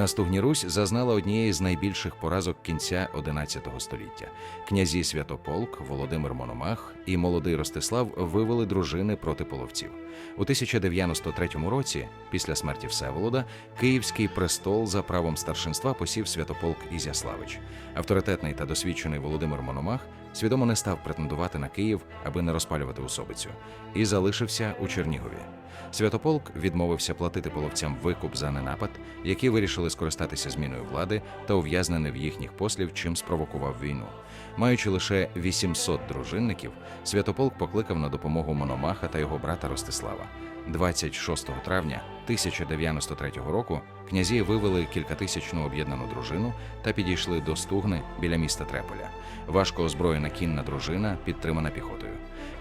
На Стугні Русь зазнала однієї з найбільших поразок кінця XI століття. Князі Святополк, Володимир Мономах і молодий Ростислав вивели дружини проти половців. У 1093 році, після смерті Всеволода, Київський престол за правом старшинства посів Святополк Ізяславич. Авторитетний та досвідчений Володимир Мономах свідомо не став претендувати на Київ, аби не розпалювати особицю, і залишився у Чернігові. Святополк відмовився платити половцям викуп за ненапад, які вирішили скористатися зміною влади та ув'язнений в їхніх послів, чим спровокував війну. Маючи лише 800 дружинників, Святополк покликав на допомогу Мономаха та його брата Ростислава. 26 травня 1093 року князі вивели кількатисячну об'єднану дружину та підійшли до Стугни біля міста Треполя. Важко озброєна кінна дружина, підтримана піхотою.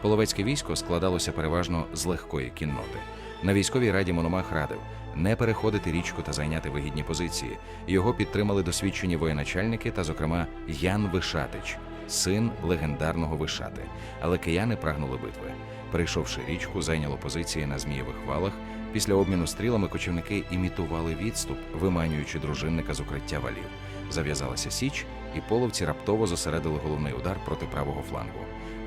Половецьке військо складалося переважно з легкої кінноти. На військовій раді Мономах радив не переходити річку та зайняти вигідні позиції. Його підтримали досвідчені воєначальники та, зокрема, Ян Вишатич, син легендарного Вишати. Але кияни прагнули битви. Перейшовши річку, зайняло позиції на Змієвих валах. Після обміну стрілами кочівники імітували відступ, виманюючи дружинника з укриття валів. Зав'язалася січ, і половці раптово зосередили головний удар проти правого флангу.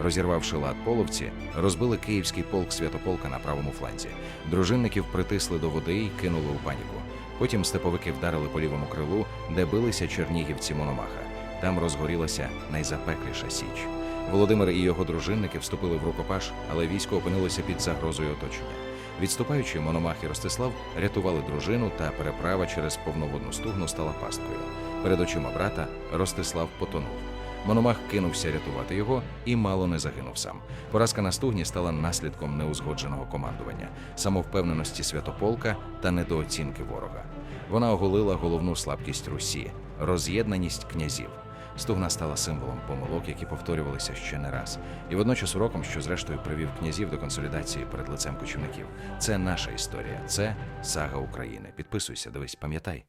Розірвавши лад половці, розбили київський полк Святополка на правому фланзі. Дружинників притисли до води і кинули у паніку. Потім степовики вдарили по лівому крилу, де билися чернігівці Мономаха. Там розгорілася найзапекліша січ. Володимир і його дружинники вступили в рукопаш, але військо опинилося під загрозою оточення. Відступаючи, Мономах і Ростислав рятували дружину, та переправа через повноводну стугну стала пасткою. Перед очима брата Ростислав потонув. Мономах кинувся рятувати його і мало не загинув сам. Поразка на стугні стала наслідком неузгодженого командування, самовпевненості святополка та недооцінки ворога. Вона оголила головну слабкість Русі роз'єднаність князів. Стугна стала символом помилок, які повторювалися ще не раз, і водночас уроком, що зрештою привів князів до консолідації перед лицем кочівників. Це наша історія, це сага України. Підписуйся, дивись, пам'ятай.